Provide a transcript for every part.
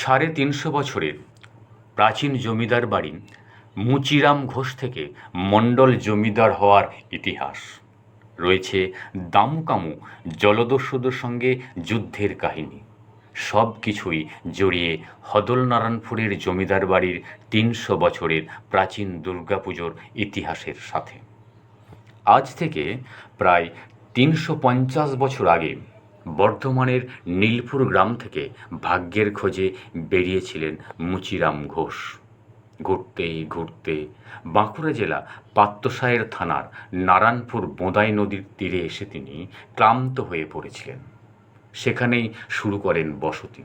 সাড়ে তিনশো বছরের প্রাচীন জমিদার বাড়ি মুচিরাম ঘোষ থেকে মণ্ডল জমিদার হওয়ার ইতিহাস। রয়েছে দামুকামু জলদস্যুদের সঙ্গে যুদ্ধের কাহিনী। সব কিছুই জড়িয়ে হদলনারায়ণপুরের জমিদার বাড়ির তিনশো বছরের প্রাচীন দুর্গাপুজোর ইতিহাসের সাথে। আজ থেকে প্রায় তিনশো পঞ্চাশ বছর আগে বর্ধমানের নীলপুর গ্রাম থেকে ভাগ্যের খোঁজে বেরিয়েছিলেন মুচিরাম ঘোষ। ঘুরতে ঘুরতে বাঁকুড়া জেলা পাত্রসায়ের থানার নারায়ণপুর বোঁদাই নদীর তীরে এসে তিনি ক্লান্ত হয়ে পড়েছিলেন। সেখানেই শুরু করেন বসতি।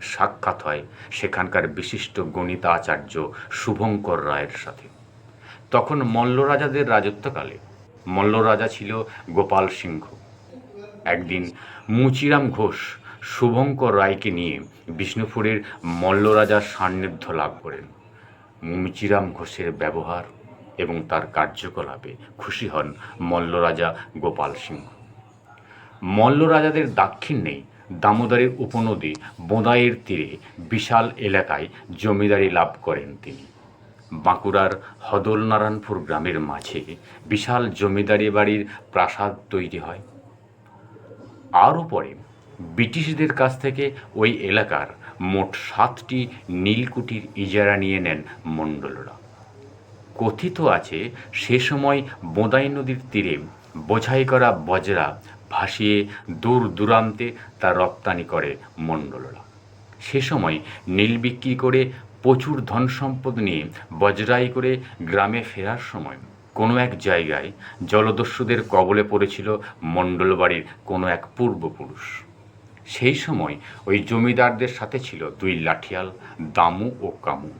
সাক্ষাৎ হয় সেখানকার বিশিষ্ট গণিতাচার্য শুভঙ্কর রায়ের সাথে। তখন মল্লরাজাদের রাজত্বকালে মল্লরাজা ছিল গোপাল সিংহ। একদিন মুচিরাম ঘোষ শুভঙ্কর রায়কে নিয়ে বিষ্ণুপুরের মল্লরাজার সান্নিধ্য লাভ করেন। মুচিরাম ঘোষের ব্যবহার এবং তার কার্যকলাপে খুশি হন মল্লরাজা গোপাল সিংহ। মল্লরাজাদের দাক্ষিণ্যে দামোদরের উপনদী বোঁদাইয়ের তীরে বিশাল এলাকায় জমিদারি লাভ করেন তিনি। বাঁকুড়ার হদলনারায়ণপুর গ্রামের মাঝে বিশাল জমিদারি বাড়ির প্রাসাদ তৈরি হয়। আরও পরে ব্রিটিশদের কাছ থেকে ওই এলাকার মোট সাতটি নীলকুঠির ইজারা নিয়ে নেন মণ্ডলরা। কথিত আছে, সে সময় বোঁদাই নদীর তীরে বোঝাই করা বজরা ভাসিয়ে দূর দূরান্তে তা রপ্তানি করে মণ্ডলরা। সে সময় নীল বিক্রি করে প্রচুর ধন সম্পদ নিয়ে বজরাই করে গ্রামে ফেরার সময় কোনো এক জায়গায় জলদস্যুদের কবলে পড়েছিল মণ্ডল বাড়ির কোনো এক পূর্বপুরুষ। সেই সময় ওই জমিদারদের সাথে ছিল দুই লাঠিয়াল, দামু ও কামু।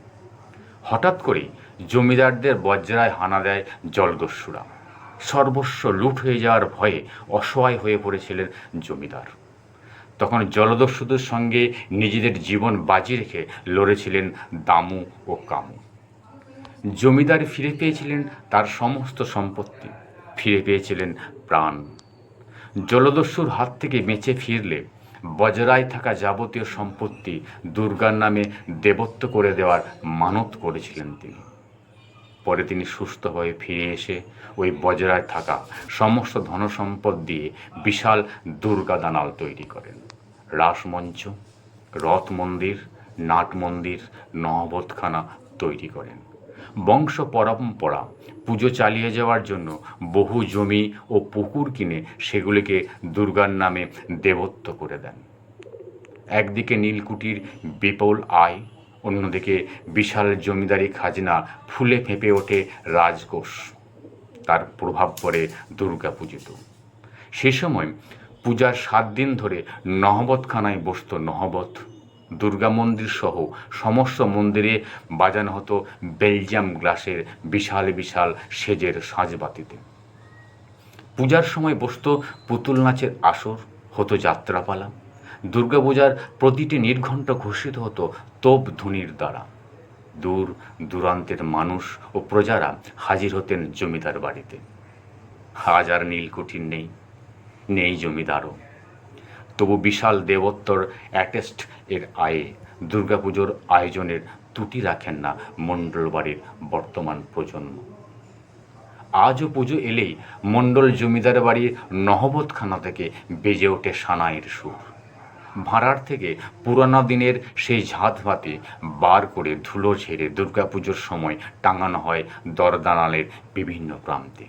হঠাৎ করেই জমিদারদের বজ্রায় হানা দেয় জলদস্যুরা। সর্বস্ব লুট হয়ে যাওয়ার ভয়ে অসহায় হয়ে পড়েছিলেন জমিদার। তখন জলদস্যুদের সঙ্গে নিজেদের জীবন বাজি রেখে লড়েছিলেন দামু ও কামু। জমিদার ফিরে পেয়েছিলেন তার সমস্ত সম্পত্তি। ফিরে পেয়েছিলেন প্রাণ। জলদস্যুর হাত থেকে বেঁচে ফিরলে বজরায় থাকা যাবতীয় সম্পত্তি দুর্গার নামে দেবত্ব করে দেওয়ার মানত করেছিলেন তিনি। পরে তিনি সুস্থ হয়ে ফিরে এসে ওই বজরায় থাকা সমস্ত ধনসম্পদ দিয়ে বিশাল দুর্গা দানাল তৈরি করেন। রাসমঞ্চ রথ মন্দির নাট মন্দির নহবতখানা তৈরি করেন। বংশ পরম্পরা, পুজো চালিয়ে যাওয়ার জন্য বহু জমি ও পুকুর কিনে সেগুলিকে দুর্গার নামে দেবত্ব করে দেন। একদিকে নীলকুঠির বিপুল আয়, অন্যদিকে বিশাল জমিদারি খাজনা ফুলে ফেঁপে ওঠে রাজকোষ। তার প্রভাব পড়ে দুর্গা পুজোত। সে সময় পূজার সাত দিন ধরে নহবতখানায় বসত নহবত দুর্গা মন্দির সহ সমস্ত মন্দিরে বাজানো হতো বেলজিয়াম গ্লাসের বিশাল বিশাল সেজের সাজবাতিতে পূজার সময় বসত পুতুল নাচের আসর, হতো যাত্রাপালা। দুর্গাপূজার প্রতিটি নির্ঘণ্ট ঘোষিত হতো তোপ ধ্বনির দ্বারা। দূর দূরান্তের মানুষ ও প্রজারা হাজির হতেন জমিদার বাড়িতে। আজ আর নীলকুঠির নেই নেই জমিদারও। তবু বিশাল দেবোত্তর অ্যাটেস্ট এর আয়ে দুর্গাপুজোর আয়োজনের ত্রুটি রাখেন না মণ্ডল বাড়ির বর্তমান প্রজন্ম। আজও পুজো এলেই মণ্ডল জমিদার বাড়ির নহবতখানা থেকে বেজে ওঠে সানাইয়ের সুর। ভাড়ার থেকে পুরানো দিনের সেই ঝাঁতভাতে বার করে ধুলো ঝেড়ে দুর্গাপুজোর সময় টাঙানো হয় দরদানালের বিভিন্ন প্রান্তে।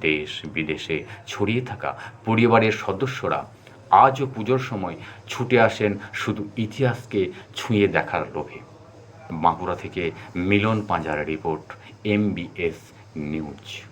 দেশ বিদেশে ছড়িয়ে থাকা পরিবারের সদস্যরা আজও পুজোর সময় ছুটে আসেন শুধু ইতিহাসকে ছুঁয়ে দেখার লোভে। বাঁকুড়া থেকে মিলন পাঁজার রিপোর্ট এমবিএস নিউজ